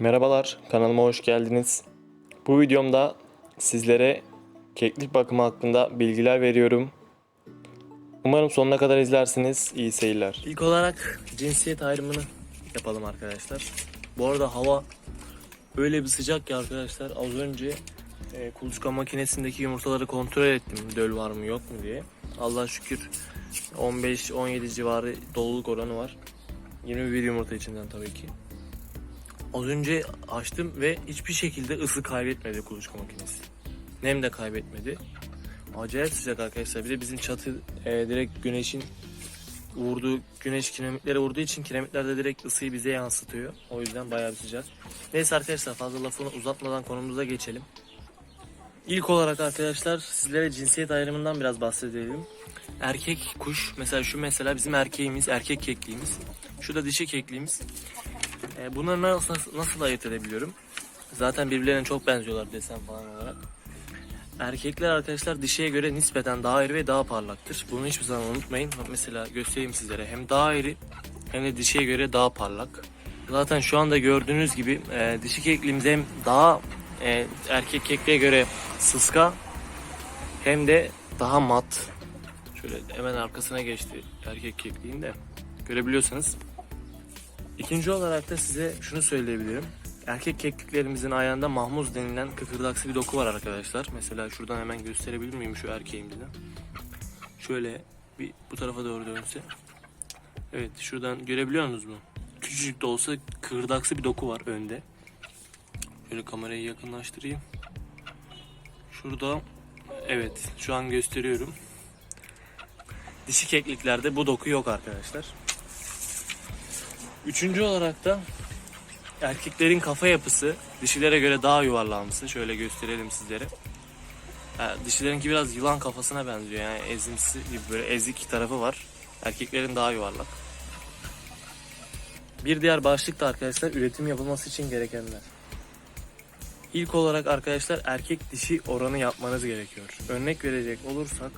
Merhabalar, kanalıma hoş geldiniz. Bu videomda sizlere keklik bakımı hakkında bilgiler veriyorum. Umarım sonuna kadar izlersiniz. İyi seyirler. İlk olarak cinsiyet ayrımını yapalım arkadaşlar. Bu arada hava öyle bir sıcak ki arkadaşlar az önce e, kuluçka makinesindeki yumurtaları kontrol ettim döl var mı yok mu diye. Allah şükür 15-17 civarı doluluk oranı var. 21 yumurta içinden tabii ki. Az önce açtım ve hiçbir şekilde ısı kaybetmedi kuluçka makinesi. Nem de kaybetmedi. Acayip sıcak arkadaşlar. Bir de bizim çatı e, direkt güneşin vurduğu, güneş kiremitlere vurduğu için kiremitler de direkt ısıyı bize yansıtıyor. O yüzden bayağı bir sıcak. Neyse arkadaşlar fazla lafını uzatmadan konumuza geçelim. İlk olarak arkadaşlar sizlere cinsiyet ayrımından biraz bahsedelim. Erkek kuş mesela şu mesela bizim erkeğimiz, erkek kekliğimiz. Şu da dişi kekliğimiz. E, bunları nasıl, nasıl ayırt edebiliyorum? Zaten birbirlerine çok benziyorlar desen falan olarak. Erkekler arkadaşlar dişiye göre nispeten daha iri ve daha parlaktır. Bunu hiçbir zaman unutmayın. Mesela göstereyim sizlere. Hem daha iri hem de dişiye göre daha parlak. Zaten şu anda gördüğünüz gibi e, dişi kekliğimiz hem daha e, erkek kekliğe göre sıska hem de daha mat. Şöyle hemen arkasına geçti erkek kekliğin de. Görebiliyorsanız. İkinci olarak da size şunu söyleyebilirim. Erkek kekliklerimizin ayağında mahmuz denilen kıkırdaksı bir doku var arkadaşlar. Mesela şuradan hemen gösterebilir miyim şu erkeğimizden? Şöyle bir bu tarafa doğru dönse. Evet şuradan görebiliyor musunuz mu? Küçücük de olsa kıkırdaksı bir doku var önde. Şöyle kamerayı yakınlaştırayım. Şurada evet şu an gösteriyorum. Dişi kekliklerde bu doku yok arkadaşlar. Üçüncü olarak da erkeklerin kafa yapısı dişilere göre daha yuvarlanması. Şöyle gösterelim sizlere. Ha, dişilerinki biraz yılan kafasına benziyor. Yani ezimsi gibi böyle ezik tarafı var. Erkeklerin daha yuvarlak. Bir diğer başlık da arkadaşlar üretim yapılması için gerekenler. İlk olarak arkadaşlar erkek dişi oranı yapmanız gerekiyor. Örnek verecek olursak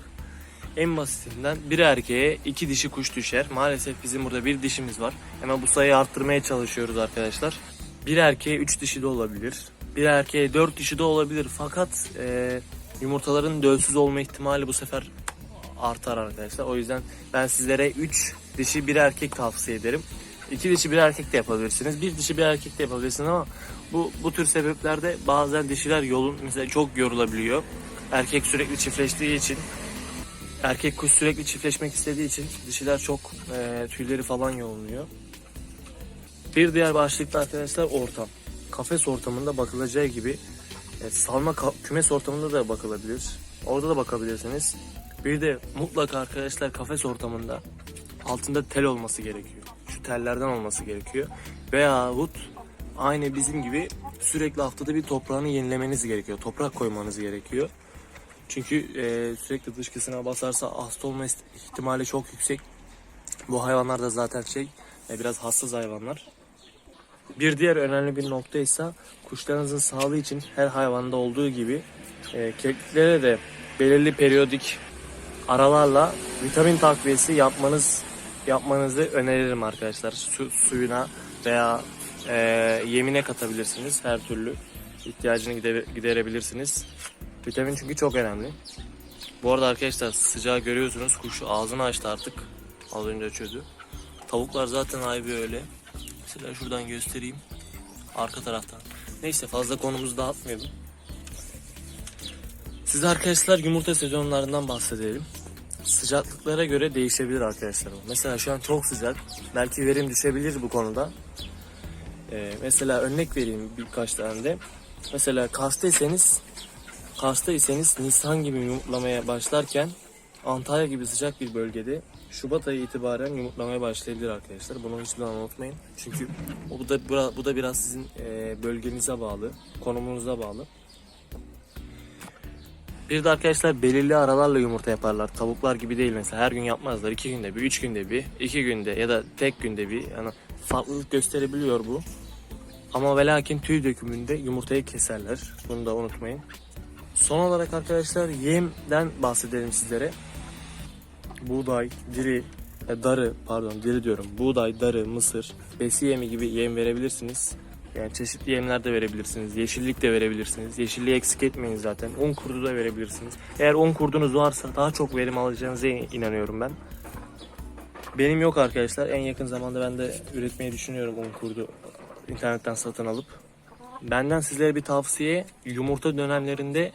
en basitinden bir erkeğe iki dişi kuş düşer. Maalesef bizim burada bir dişimiz var. Hemen bu sayıyı arttırmaya çalışıyoruz arkadaşlar. Bir erkeğe üç dişi de olabilir. Bir erkeğe dört dişi de olabilir. Fakat e, yumurtaların dölsüz olma ihtimali bu sefer artar arkadaşlar. O yüzden ben sizlere üç dişi bir erkek tavsiye ederim. İki dişi bir erkek de yapabilirsiniz. Bir dişi bir erkek de yapabilirsiniz ama bu bu tür sebeplerde bazen dişiler yolun mesela çok yorulabiliyor. Erkek sürekli çiftleştiği için Erkek kuş sürekli çiftleşmek istediği için dişiler çok e, tüyleri falan yoğunluyor. Bir diğer başlıkta arkadaşlar ortam. Kafes ortamında bakılacağı gibi e, salma kümes ortamında da bakılabilir. Orada da bakabilirsiniz. Bir de mutlaka arkadaşlar kafes ortamında altında tel olması gerekiyor. Şu tellerden olması gerekiyor. Veyahut aynı bizim gibi sürekli haftada bir toprağını yenilemeniz gerekiyor. Toprak koymanız gerekiyor. Çünkü e, sürekli dışkısına basarsa hasta olma ihtimali çok yüksek. Bu hayvanlar da zaten şey e, biraz hassas hayvanlar. Bir diğer önemli bir nokta ise kuşlarınızın sağlığı için her hayvanda olduğu gibi e, kekliklere de belirli periyodik aralarla vitamin takviyesi yapmanız yapmanızı öneririm arkadaşlar. Su, suyuna veya e, yemine katabilirsiniz her türlü ihtiyacını gide- giderebilirsiniz. Vitamin çünkü çok önemli. Bu arada arkadaşlar sıcağı görüyorsunuz. Kuş ağzını açtı artık. Az önce çözdü. Tavuklar zaten ayrı öyle. Mesela şuradan göstereyim. Arka taraftan. Neyse fazla konumuzu dağıtmayalım. Size arkadaşlar yumurta sezonlarından bahsedelim. Sıcaklıklara göre değişebilir arkadaşlar. Mesela şu an çok sıcak. Belki verim düşebilir bu konuda. Ee, mesela örnek vereyim birkaç tane de. Mesela Kars'tayseniz Kars'tayseniz Nisan gibi yumurtlamaya başlarken Antalya gibi sıcak bir bölgede Şubat ayı itibaren yumurtlamaya başlayabilir arkadaşlar. Bunu hiçbir zaman unutmayın. Çünkü bu da bu da biraz sizin e, bölgenize bağlı, konumunuza bağlı. Bir de arkadaşlar belirli aralarla yumurta yaparlar. Tavuklar gibi değil mesela her gün yapmazlar. iki günde bir, üç günde bir, iki günde ya da tek günde bir. Yani farklılık gösterebiliyor bu. Ama ve lakin tüy dökümünde yumurtayı keserler. Bunu da unutmayın. Son olarak arkadaşlar yemden bahsedelim sizlere. Buğday, diri, e, darı pardon diri diyorum. Buğday, darı, mısır, besi yemi gibi yem verebilirsiniz. Yani çeşitli yemler de verebilirsiniz. Yeşillik de verebilirsiniz. Yeşilliği eksik etmeyin zaten. Un kurdu da verebilirsiniz. Eğer un kurdunuz varsa daha çok verim alacağınıza inanıyorum ben. Benim yok arkadaşlar. En yakın zamanda ben de üretmeyi düşünüyorum un kurdu internetten satın alıp. Benden sizlere bir tavsiye yumurta dönemlerinde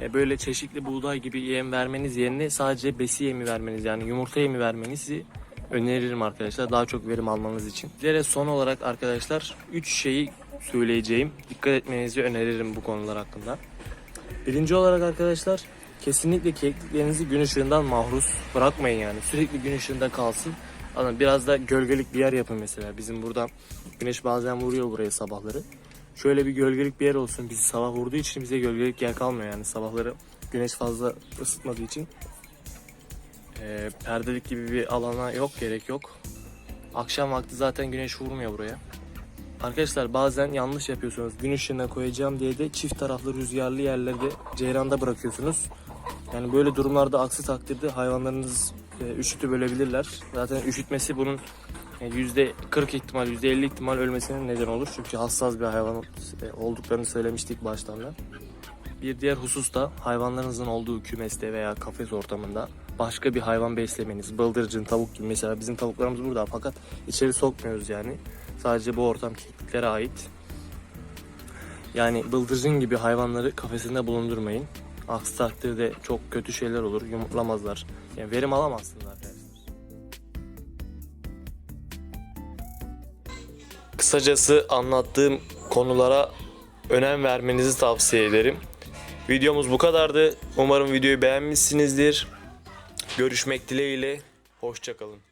e, böyle çeşitli buğday gibi yem vermeniz yerine sadece besi yemi vermeniz yani yumurta yemi vermenizi öneririm arkadaşlar daha çok verim almanız için. Sizlere son olarak arkadaşlar 3 şeyi söyleyeceğim. Dikkat etmenizi öneririm bu konular hakkında. Birinci olarak arkadaşlar kesinlikle kekliklerinizi gün ışığından mahruz bırakmayın yani. Sürekli gün ışığında kalsın. Ama biraz da gölgelik bir yer yapın mesela. Bizim burada güneş bazen vuruyor buraya sabahları. Şöyle bir gölgelik bir yer olsun. Bizi sabah vurduğu için bize gölgelik yer kalmıyor yani. Sabahları güneş fazla ısıtmadığı için e, perdelik gibi bir alana yok gerek yok. Akşam vakti zaten güneş vurmuyor buraya. Arkadaşlar bazen yanlış yapıyorsunuz. Gün ışığına koyacağım diye de çift taraflı rüzgarlı yerlerde ceyranda bırakıyorsunuz. Yani böyle durumlarda aksi takdirde hayvanlarınız e, üşütü bölebilirler. Zaten üşütmesi bunun yüzde 40 ihtimal, %50 ihtimal ölmesine neden olur. Çünkü hassas bir hayvan e, olduklarını söylemiştik baştan da. Bir diğer husus da hayvanlarınızın olduğu kümeste veya kafes ortamında başka bir hayvan beslemeniz. Bıldırcın, tavuk gibi mesela bizim tavuklarımız burada fakat içeri sokmuyoruz yani. Sadece bu ortam kekliklere ait. Yani bıldırcın gibi hayvanları kafesinde bulundurmayın. Aksi takdirde çok kötü şeyler olur. Yumurtlamazlar. Yani verim alamazsınız Kısacası anlattığım konulara önem vermenizi tavsiye ederim. Videomuz bu kadardı. Umarım videoyu beğenmişsinizdir. Görüşmek dileğiyle. Hoşçakalın.